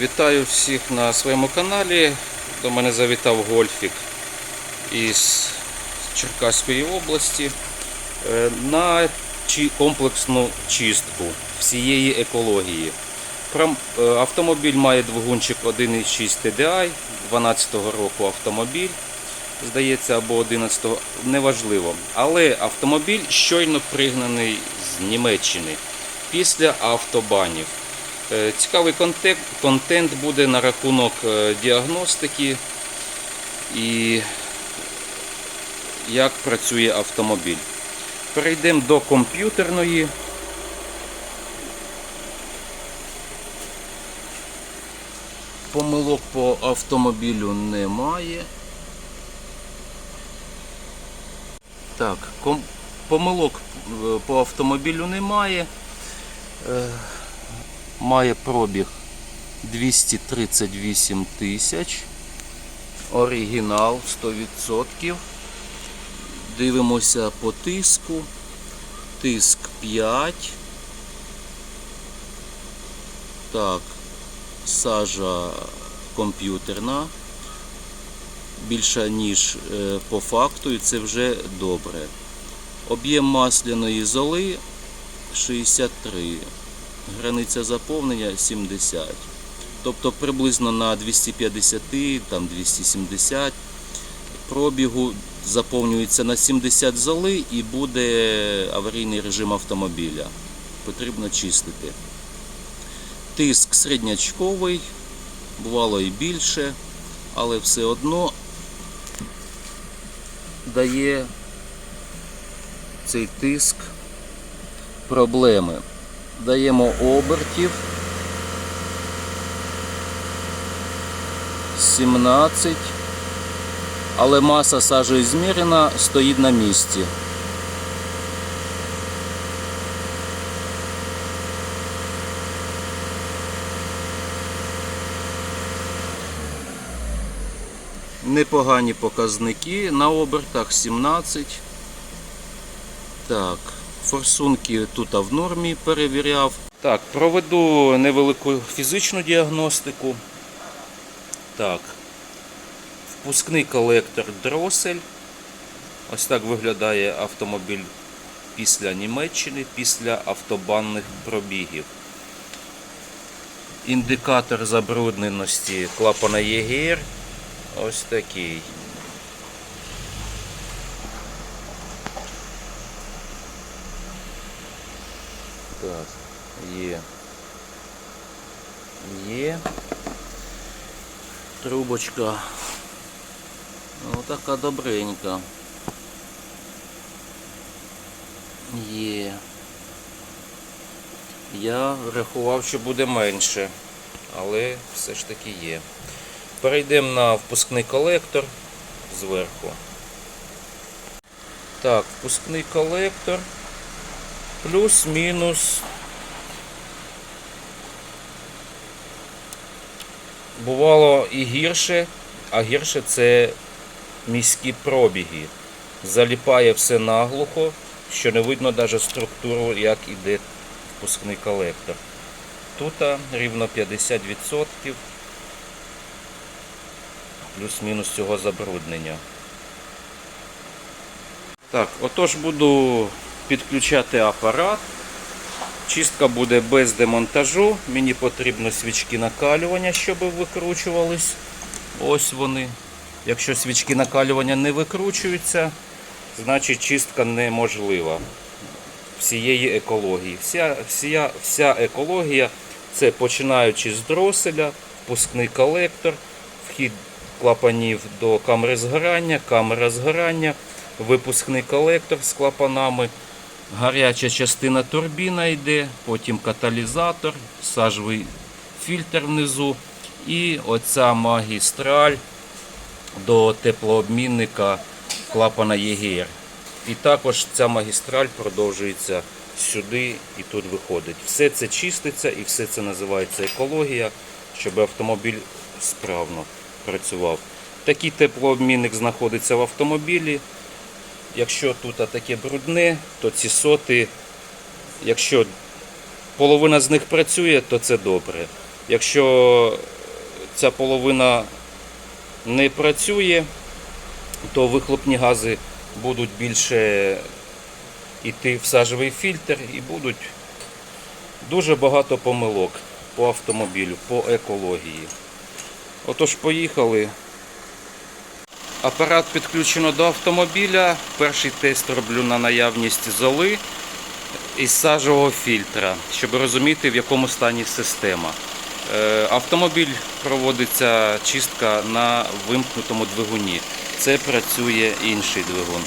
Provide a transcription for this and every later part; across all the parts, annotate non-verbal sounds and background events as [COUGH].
Вітаю всіх на своєму каналі. До мене завітав гольфік із Черкаської області е, на комплексну чистку всієї екології. Е, Автомобіль має двигунчик 1.6 TDI, 12-го року автомобіль, здається, або 11-го, неважливо. Але автомобіль щойно пригнаний з Німеччини після автобанів. Е, Цікавий контент, контент буде на рахунок е, діагностики і як працює автомобіль. Перейдемо до комп'ютерної. Помилок по автомобілю немає. Так, помилок е, по автомобілю немає. Має пробіг 238 тисяч. Оригінал 100%. Дивимося по тиску. Тиск 5. Так, сажа комп'ютерна. Більша, ніж е, по факту, і це вже добре. Об'єм масляної золи 63 границя заповнення 70. Тобто приблизно на 250, там 270 пробігу заповнюється на 70 золи і буде аварійний режим автомобіля. Потрібно чистити. Тиск середнячковий, бувало і більше, але все одно дає цей тиск проблеми даємо обертів 17, але маса сажі змірена, стоїть на місці. Непогані показники на обертах 17. Так, форсунки тут в нормі перевіряв. Так, проведу невелику фізичну діагностику. Так. Впускний колектор дросель. Ось так виглядає автомобіль після Німеччини, після автобанних пробігів. Індикатор забрудненості клапана ЄГР. Ось такий. Так, є. Є. Трубочка. Ну така добренька. Є. Я рахував, що буде менше, але все ж таки є. Перейдемо на впускний колектор зверху. Так, впускний колектор. Плюс-мінус. Бувало і гірше, а гірше це міські пробіги. Заліпає все наглухо, що не видно навіть структуру, як іде впускний колектор. Тут рівно 50% плюс-мінус цього забруднення. Так, отож буду підключати апарат. Чистка буде без демонтажу. Мені потрібно свічки накалювання, щоб викручувались. Ось вони. Якщо свічки накалювання не викручуються, значить чистка неможлива всієї екології. Вся, вся, вся екологія це починаючи з дроселя, впускний колектор, вхід клапанів до камери згорання, камера згорання, випускний колектор з клапанами. Гаряча частина турбіна йде, потім каталізатор, сажовий фільтр внизу і оця магістраль до теплообмінника клапана ЄГР. І також ця магістраль продовжується сюди і тут виходить. Все це чиститься і все це називається екологія, щоб автомобіль справно працював. Такий теплообмінник знаходиться в автомобілі. Якщо тут таке брудне, то ці соти, якщо половина з них працює, то це добре. Якщо ця половина не працює, то вихлопні гази будуть більше йти в сажевий фільтр і будуть дуже багато помилок по автомобілю, по екології. Отож, поїхали. Апарат підключено до автомобіля. Перший тест роблю на наявність золи із сажового фільтра, щоб розуміти, в якому стані система. Е, Автомобіль проводиться чистка на вимкнутому двигуні. Це працює інший двигун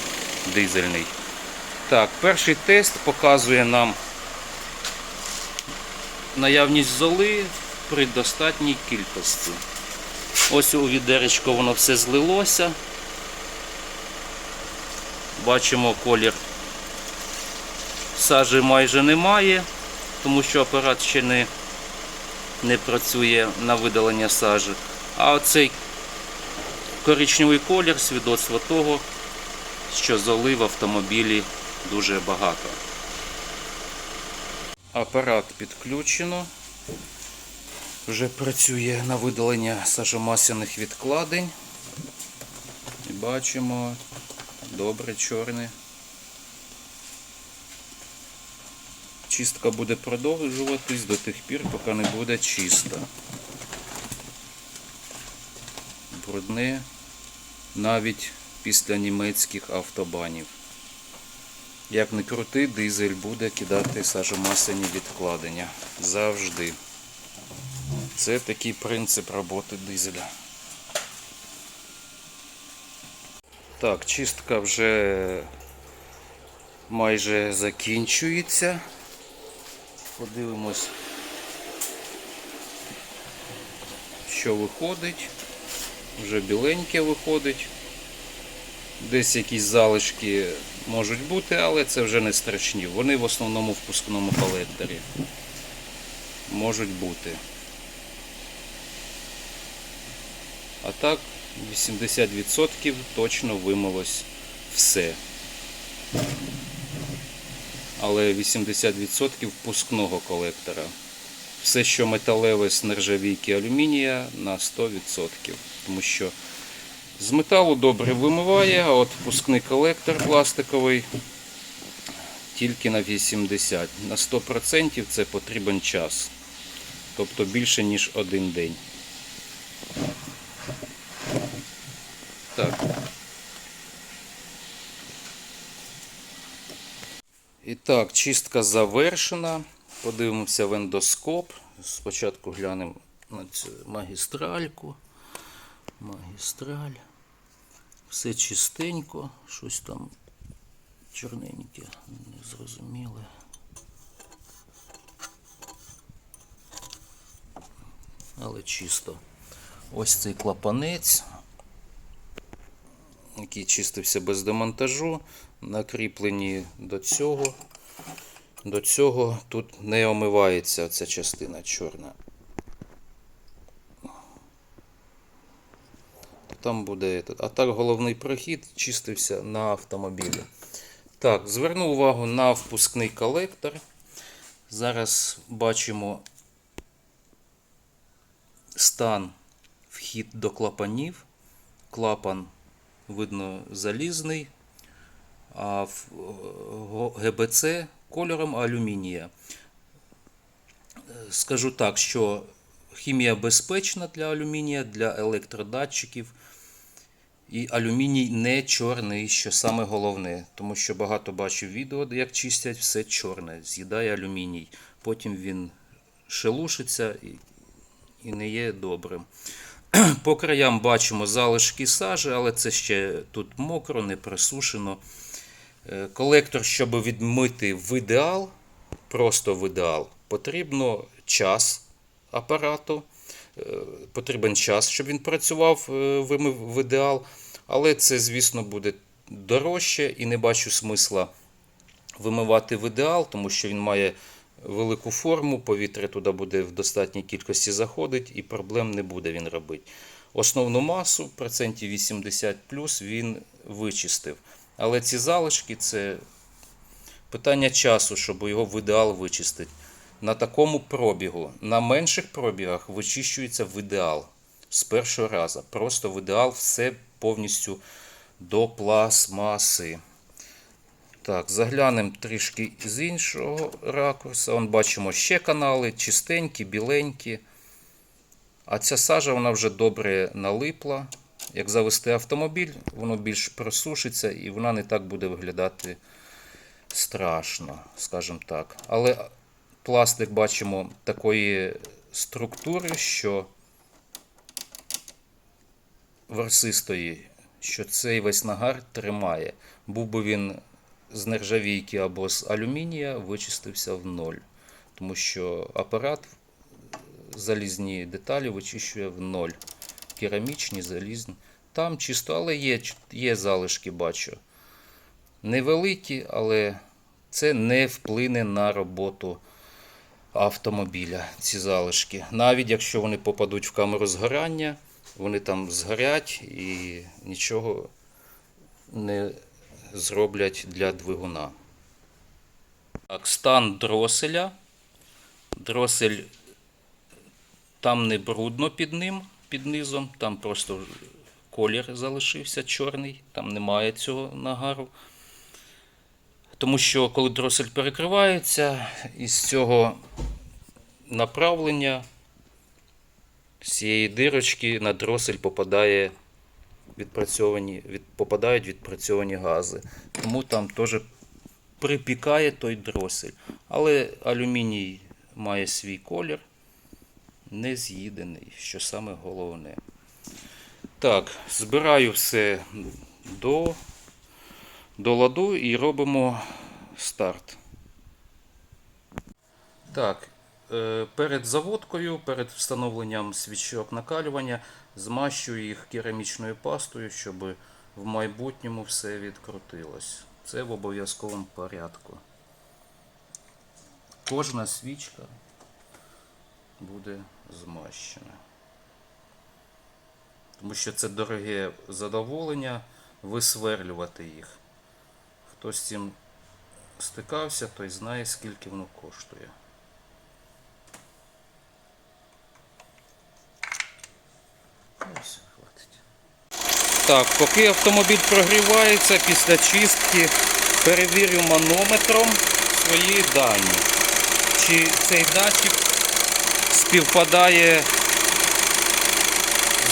дизельний. Так, перший тест показує нам наявність золи при достатній кількості. Ось у відеречко воно все злилося. Бачимо колір сажі майже немає, тому що апарат ще не, не працює на видалення сажі. А оцей коричневий колір свідоцтво того, що золи в автомобілі дуже багато. Апарат підключено. Вже працює на видалення сажомасяних відкладень. І бачимо добре чорне. Чистка буде продовжуватись до тих пір, поки не буде чиста. Брудне навіть після німецьких автобанів. Як не крути, дизель буде кидати сажомасляні відкладення. Завжди. Це такий принцип роботи дизеля. Так, чистка вже майже закінчується. Подивимось, що виходить. Вже біленьке виходить. Десь якісь залишки можуть бути, але це вже не страшні. Вони в основному в пускному колекторі можуть бути. А так 80% точно вимилось все. Але 80% пускного колектора. Все, що металеве з нержавійки алюмінія на 100%. Тому що з металу добре вимиває, а от пускний колектор пластиковий тільки на 80%. На 100% це потрібен час. Тобто більше, ніж один день. Так. І так, чистка завершена. Подивимося в ендоскоп. Спочатку глянемо на цю магістральку. Магістраль. Все чистенько, щось там чорненьке, незрозуміле. Але чисто. Ось цей клапанець, який чистився без демонтажу, накріплені до цього. До цього тут не омивається ця частина чорна. Там буде. А так головний прохід чистився на автомобілі. Так, зверну увагу на впускний колектор. Зараз бачимо стан вхід до клапанів. Клапан, видно, залізний, а ГБЦ кольором алюмінія. Скажу так, що хімія безпечна для алюмінія, для електродатчиків. І алюміній не чорний, що саме головне, тому що багато бачив відео, як чистять все чорне, з'їдає алюміній. Потім він шелушиться і не є добрим. [CLEARS THROAT] По краям бачимо залишки сажі, але це ще тут мокро, не присушено. Е, Колектор, щоб відмити в ідеал, просто в ідеал, потрібно час апарату. Е, Потрібен час, щоб він працював, е, вимив в ідеал. Але це, звісно, буде дорожче і не бачу смисла вимивати в ідеал, тому що він має велику форму, повітря туди буде в достатній кількості заходить і проблем не буде він робити. Основну масу, процентів 80 плюс, він вичистив. Але ці залишки це питання часу, щоб його в ідеал вичистити. на такому пробігу. На менших пробігах вичищується в ідеал з першого разу. Просто в ідеал все повністю до пластмаси. Так, заглянемо трішки з іншого ракурсу. Вон бачимо ще канали, чистенькі, біленькі. А ця сажа вона вже добре налипла. Як завести автомобіль, воно більш просушиться і вона не так буде виглядати страшно, скажімо так. Але пластик бачимо такої структури, що ворсистої, що цей весь нагар тримає. Був би він з нержавійки або з алюмінія, вичистився в ноль. Тому що апарат залізні деталі вичищує в ноль. Керамічні, залізні. Там чисто, але є, є залишки, бачу. Невеликі, але це не вплине на роботу автомобіля, ці залишки. Навіть якщо вони попадуть в камеру згорання, вони там згорять і нічого не зроблять для двигуна. Так, стан дроселя. Дросель там не брудно під ним, під низом, там просто колір залишився чорний, там немає цього нагару. Тому що коли дросель перекривається, із цього направлення, з цієї дирочки на дросель попадає відпрацьовані, від, попадають відпрацьовані гази. Тому там теж припікає той дросель. Але алюміній має свій колір, не з'їдений, що саме головне. Так, збираю все до, до ладу і робимо старт. Так, перед заводкою, перед встановленням свічок накалювання, змащую їх керамічною пастою, щоб в майбутньому все відкрутилось. Це в обов'язковому порядку. Кожна свічка буде змащена. Тому що це дороге задоволення висверлювати їх. Хто з цим стикався, той знає, скільки воно коштує. Так, поки автомобіль прогрівається після чистки, перевірю манометром свої дані. Чи цей датчик співпадає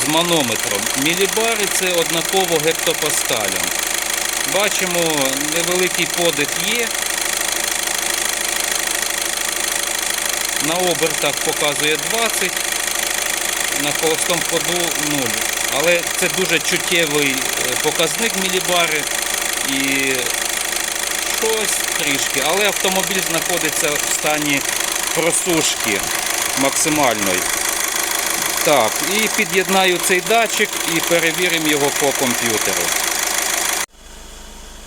з манометром. Мілібари це однаково гектопаскалям. Бачимо, невеликий подих є. На обертах показує 20, на холостому ходу 0. Але це дуже чуттєвий е, показник мілібари і щось трішки. Але автомобіль знаходиться в стані просушки максимальної. Так, і під'єднаю цей датчик і перевіримо його по комп'ютеру.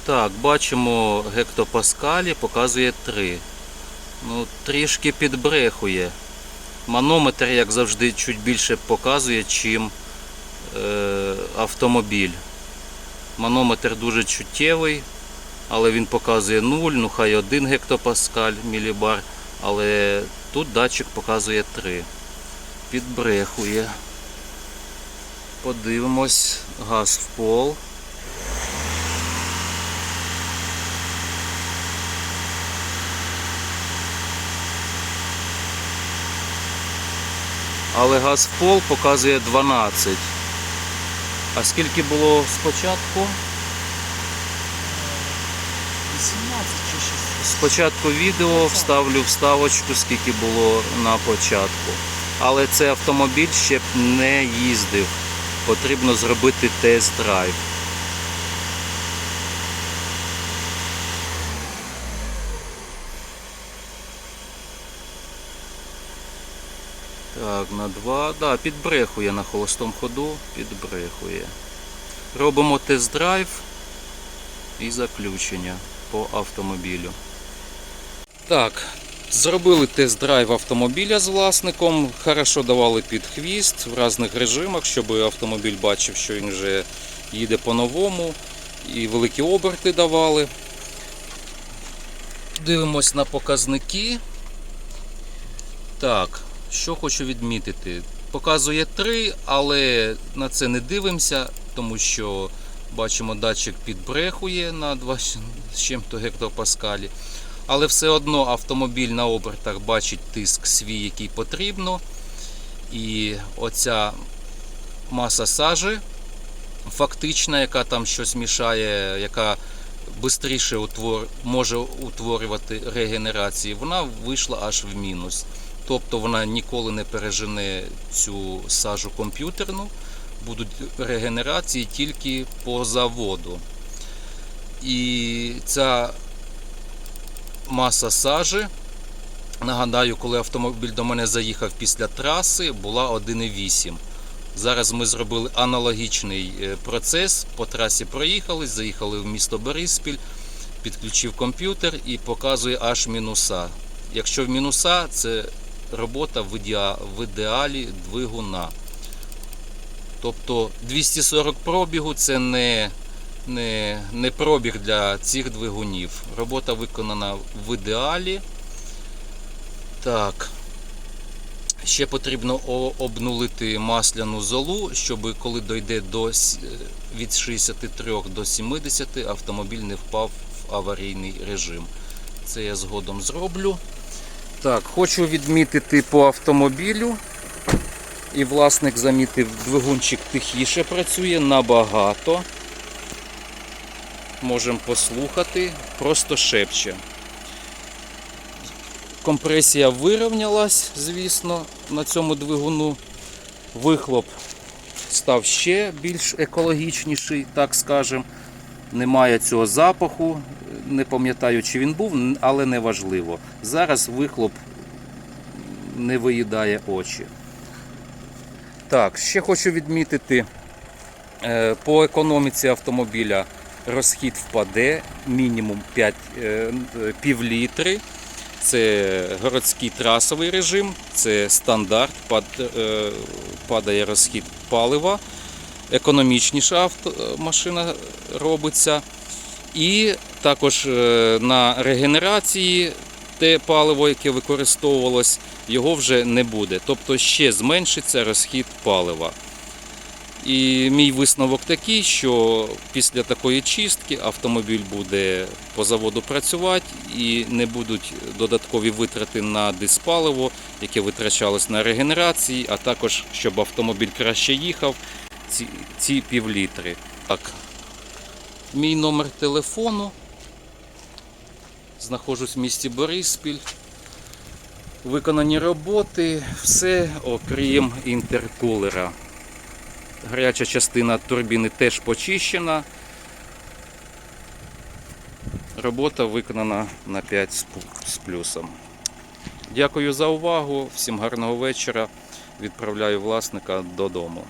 Так, бачимо гектопаскалі, показує 3. Ну, трішки підбрехує. Манометр, як завжди, чуть більше показує, чим е, автомобіль. Манометр дуже чуттєвий, але він показує 0, ну хай 1 гектопаскаль мілібар, але тут датчик показує 3 підбрехує. Подивимось, газ в пол. Але газ в пол показує 12. А скільки було спочатку? 18 чи 16. Спочатку відео вставлю вставочку, скільки було на початку. Але цей автомобіль ще б не їздив. Потрібно зробити тест-драйв. Так, на 2. Да, підбрехує на холостому ходу, підбрехує. Робимо тест-драйв і заключення по автомобілю. Так, зробили тест-драйв автомобіля з власником. Хорошо давали під хвіст в різних режимах, щоб автомобіль бачив, що він вже їде по-новому. І великі оберти давали. Дивимось на показники. Так, що хочу відмітити. Показує 3, але на це не дивимося, тому що бачимо, датчик підбрехує на 2 з чим-то гектопаскалі. Але все одно автомобіль на обертах бачить тиск свій, який потрібно. І оця маса сажі фактична, яка там щось мішає, яка швидше утвор... може утворювати регенерації, вона вийшла аж в мінус. Тобто вона ніколи не пережене цю сажу комп'ютерну, будуть регенерації тільки по заводу. І ця маса сажі, нагадаю, коли автомобіль до мене заїхав після траси, була 1,8. Зараз ми зробили аналогічний е, процес. По трасі проїхали, заїхали в місто Бориспіль, підключив комп'ютер і показує аж мінуса. Якщо в мінуса, це робота в ідеа- в ідеалі двигуна. Тобто 240 пробігу це не, не, не пробіг для цих двигунів. Робота виконана в ідеалі. Так. Ще потрібно обнулити масляну золу, щоб коли дойде до від 63 до 70 автомобіль не впав в аварійний режим. Це я згодом зроблю. Так, хочу відмітити по автомобілю. І власник замітив, двигунчик тихіше працює набагато. Можемо послухати, просто шепче. Компресія вирівнялась, звісно, на цьому двигуну. Вихлоп став ще більш екологічніший, так скажемо. Немає цього запаху. Не пам'ятаю, чи він був, але не важливо. Зараз вихлоп не виїдає очі. Так, ще хочу відмітити, е, по економіці автомобіля розхід впаде мінімум 5, е, пів літри. Це городський трасовий режим, це стандарт, е, падає розхід палива, економічніша авто, машина робиться. І також е, на регенерації те паливо, яке використовувалось, його вже не буде. Тобто ще зменшиться розхід палива. І мій висновок такий, що після такої чистки автомобіль буде по заводу працювати і не будуть додаткові витрати на диспаливо, яке витрачалось на регенерації, а також щоб автомобіль краще їхав, ці, ці півлітри. Так. Мій номер телефону. Знаходжусь в місті Бориспіль. Виконані роботи, все окрім інтеркулера. Гаряча частина турбіни теж почищена. Робота виконана на 5 з плюсом. Дякую за увагу. Всім гарного вечора. Відправляю власника додому.